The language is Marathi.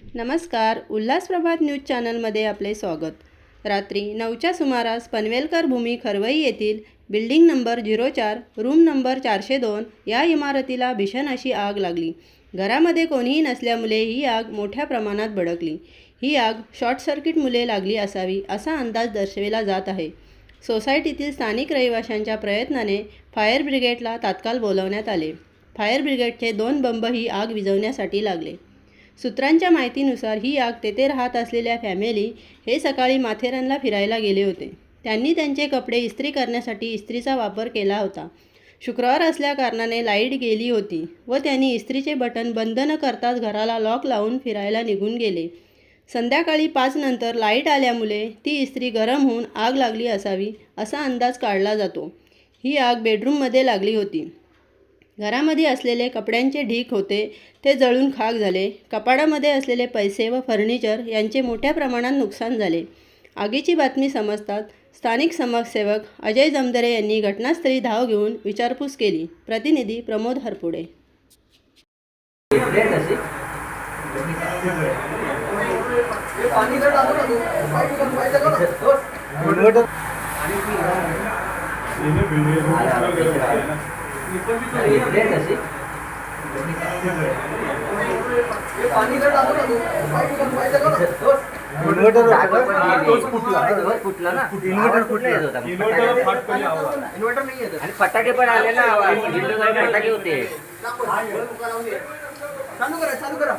नमस्कार उल्हास प्रभात न्यूज चॅनलमध्ये आपले स्वागत. रात्री नऊच्या सुमारास पनवेलकर भूमी खरवई येथील बिल्डिंग नंबर झिरो चार रूम नंबर चारशे दोन या इमारतीला भीषण अशी आग लागली. घरामध्ये कोणीही नसल्यामुळे ही आग मोठ्या प्रमाणात भडकली. ही आग शॉर्ट सर्किटमुळे लागली असावी असा अंदाज दर्शविला जात आहे. सोसायटीतील स्थानिक रहिवाशांच्या प्रयत्नाने फायर ब्रिगेडला तात्काळ बोलवण्यात आले. फायर ब्रिगेडचे दोन बंब ही आग विझवण्यासाठी लागले. सूत्रांच्या माहितीनुसार ही आग तेथे राहत असलेल्या फॅमिली हे सकाळी माथेरानला फिरायला गेले होते. त्यांनी त्यांचे कपडे इस्त्री करण्यासाठी इस्त्रीचा वापर केला होता. शुक्रवार असल्याकारणाने लाइट गेली होती व त्यांनी इस्त्रीचे बटन बंद न करताच घराला लॉक लावून फिरायला निघून गेले. संध्याकाळी पाच नंतर लाइट आल्यामुळे ती इस्त्री गरम होऊन आग लागली असावी असा अंदाज काढला जातो. ही आग बेडरूममध्ये लागली होती. घरामध्ये असलेले कपड्यांचे ढीक होते ते जळून खाक झाले. कपाडामध्ये असलेले पैसे व फर्निचर यांचे मोठ्या प्रमाणात नुकसान झाले. आगीची बातमी समजतात स्थानिक समाजसेवक अजय जमदरे यांनी घटनास्थळी धाव घेऊन विचारपूस केली. प्रतिनिधी प्रमोद हरपुडे. इन्व्हर्टर नाही येत आणि फटाके पण आले ना फटाके होते. चालू करा चालू करा.